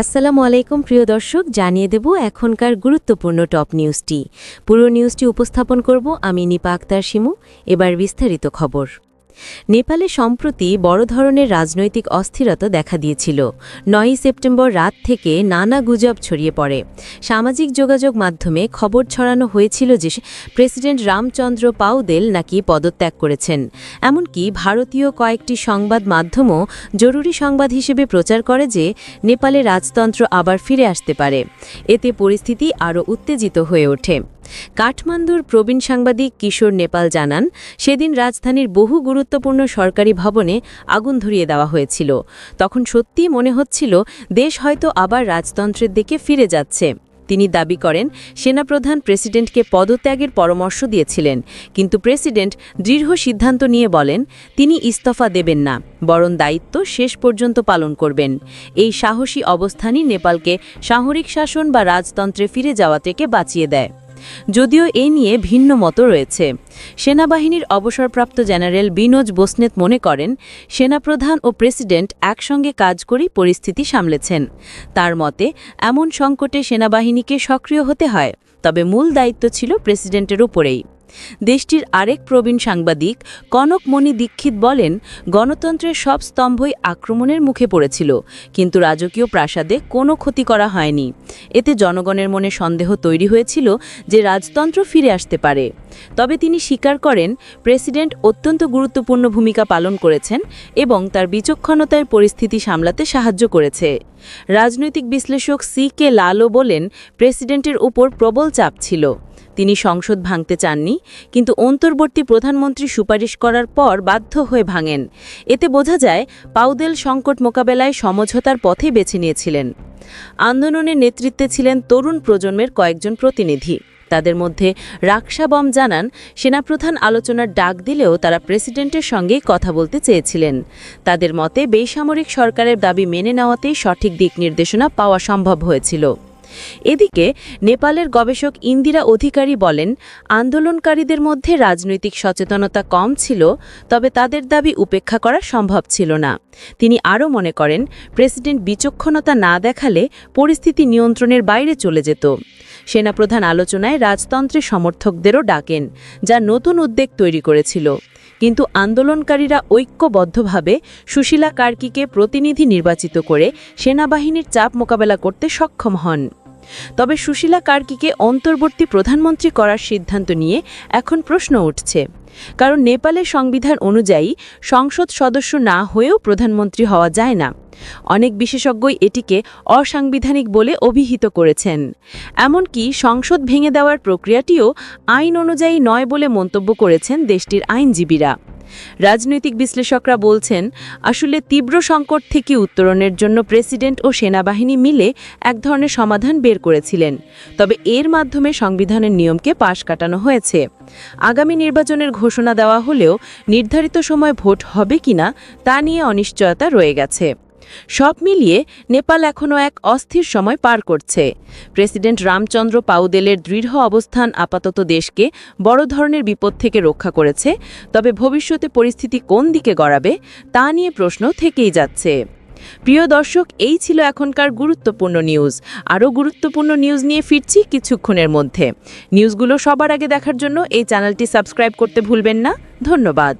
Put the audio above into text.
আসসালামু আলাইকুম, প্রিয় দর্শক, জানিয়ে দেব এখনকার গুরুত্বপূর্ণ টপ নিউজটি। পুরো নিউজটি উপস্থাপন করব আমি নিপা আক্তার শিমু। এবার বিস্তারিত খবর। নেপালে সম্প্রতি বড় ধরনের রাজনৈতিক অস্থিরতা দেখা দিয়েছিল। নয়ই সেপ্টেম্বর রাত থেকে নানা গুজব ছড়িয়ে পড়ে। সামাজিক যোগাযোগ মাধ্যমে খবর ছড়ানো হয়েছিল যে প্রেসিডেন্ট রামচন্দ্র পাউদেল নাকি পদত্যাগ করেছেন। এমনকি ভারতীয় কয়েকটি সংবাদ মাধ্যমও জরুরি সংবাদ হিসেবে প্রচার করে যে নেপালে রাজতন্ত্র আবার ফিরে আসতে পারে। এতে পরিস্থিতি আরও উত্তেজিত হয়ে ওঠে। কাঠমান্ডুর প্রবীণ সাংবাদিক কিশোর নেপাল জানান, সেদিন রাজধানীর বহু গুরুত্বপূর্ণ সরকারি ভবনে আগুন ধরিয়ে দেওয়া হয়েছিল। তখন সত্যিই মনে হচ্ছিল, দেশ হয়তো আবার রাজতন্ত্রের দিকে ফিরে যাচ্ছে। তিনি দাবি করেন, সেনাপ্রধান প্রেসিডেন্টকে পদত্যাগের পরামর্শ দিয়েছিলেন, কিন্তু প্রেসিডেন্ট দৃঢ় সিদ্ধান্ত নিয়ে বলেন, তিনি ইস্তফা দেবেন না, বরং দায়িত্ব শেষ পর্যন্ত পালন করবেন। এই সাহসী অবস্থানই নেপালকে সামরিক শাসন বা রাজতন্ত্রে ফিরে যাওয়া থেকে বাঁচিয়ে দেয়। যদিও এ নিয়ে ভিন্ন মতো রয়েছে। সেনাবাহিনীর অবসরপ্রাপ্ত জেনারেল বিনোজ বোসনেত মনে করেন, সেনাপ্রধান ও প্রেসিডেন্ট একসঙ্গে কাজ করেই পরিস্থিতি সামলেছেন। তার মতে, এমন সংকটে সেনাবাহিনীকে সক্রিয় হতে হয়, তবে মূল দায়িত্ব ছিল প্রেসিডেন্টের উপরেই। দেশটির আরেক প্রবীণ সাংবাদিক কনকমণি দীক্ষিত বলেন, গণতন্ত্রের সব স্তম্ভই আক্রমণের মুখে পড়েছিল, কিন্তু রাজকীয় প্রাসাদে কোনো ক্ষতি করা হয়নি। এতে জনগণের মনে সন্দেহ তৈরি হয়েছিল যে রাজতন্ত্র ফিরে আসতে পারে। তবে তিনি স্বীকার করেন, প্রেসিডেন্ট অত্যন্ত গুরুত্বপূর্ণ ভূমিকা পালন করেছেন এবং তার বিচক্ষণতায় পরিস্থিতি সামলাতে সাহায্য করেছে। রাজনৈতিক বিশ্লেষক সি কে লালও বলেন, প্রেসিডেন্টের উপর প্রবল চাপ ছিল। তিনি সংসদ ভাঙতে চাননি, কিন্তু অন্তর্বর্তী প্রধানমন্ত্রী সুপারিশ করার পর বাধ্য হয়ে ভাঙেন। এতে বোঝা যায়, পাউদেল সংকট মোকাবেলায় সমঝোতার পথে বেছে নিয়েছিলেন। আন্দোলনের নেতৃত্বে ছিলেন তরুণ প্রজন্মের কয়েকজন প্রতিনিধি। তাদের মধ্যে রাকসা বম জানান, সেনাপ্রধান আলোচনার ডাক দিলেও তারা প্রেসিডেন্টের সঙ্গেই কথা বলতে চেয়েছিলেন। তাদের মতে, বেসামরিক সরকারের দাবি মেনে নেওয়াতেই সঠিক দিক নির্দেশনা পাওয়া সম্ভব হয়েছিল। এদিকে, নেপালের গবেষক ইন্দিরা অধিকারী বলেন, আন্দোলনকারীদের মধ্যে রাজনৈতিক সচেতনতা কম ছিল, তবে তাদের দাবি উপেক্ষা করা সম্ভব ছিল না। তিনি আরও মনে করেন, প্রেসিডেন্ট বিচক্ষণতা না দেখালে পরিস্থিতি নিয়ন্ত্রণের বাইরে চলে যেত। সেনাপ্রধান আলোচনায় রাজতন্ত্রের সমর্থকদেরও ডাকেন, যা নতুন উদ্বেগ তৈরি করেছিল। কিন্তু আন্দোলনকারীরা ঐক্যবদ্ধভাবে সুশীলা কার্কিকে প্রতিনিধি নির্বাচিত করে সেনাবাহিনীর চাপ মোকাবেলা করতে সক্ষম হন। তবে সুশীলা কার্কিকে অন্তর্বর্তী প্রধানমন্ত্রী করার সিদ্ধান্ত নিয়ে এখন প্রশ্ন উঠছে। কারণ নেপালের সংবিধান অনুযায়ী সংসদ সদস্য না হয়েও প্রধানমন্ত্রী হওয়া যায় না। অনেক বিশেষজ্ঞই এটিকে অসাংবিধানিক বলে অভিহিত করেছেন। এমনকি সংসদ ভেঙে দেওয়ার প্রক্রিয়াটিও আইন অনুযায়ী নয় বলে মন্তব্য করেছেন দেশটির আইনজীবীরা। রাজনৈতিক বিশ্লেষকরা বলছেন, আসলে তীব্র সংকট থেকে উত্তরণের জন্য প্রেসিডেন্ট ও সেনাবাহিনী মিলে এক ধরনের সমাধান বের করেছিলেন। তবে এর মাধ্যমে সংবিধানের নিয়মকে পাশ কাটানো হয়েছে। আগামী নির্বাচনের ঘোষণা দেওয়া হলেও নির্ধারিত সময় ভোট হবে কিনা তা নিয়ে অনিশ্চয়তা রয়ে গেছে। সব মিলিয়ে নেপাল এখনও এক অস্থির সময় পার করছে। প্রেসিডেন্ট রামচন্দ্র পাউদেলের দৃঢ় অবস্থান আপাতত দেশকে বড় ধরনের বিপদ থেকে রক্ষা করেছে, তবে ভবিষ্যতে পরিস্থিতি কোন দিকে গড়াবে তা নিয়ে প্রশ্ন থেকেই যাচ্ছে। প্রিয় দর্শক, এই ছিল এখনকার গুরুত্বপূর্ণ নিউজ। আরও গুরুত্বপূর্ণ নিউজ নিয়ে ফিরছি কিছুক্ষণের মধ্যে। নিউজগুলো সবার আগে দেখার জন্য এই চ্যানেলটি সাবস্ক্রাইব করতে ভুলবেন না। ধন্যবাদ।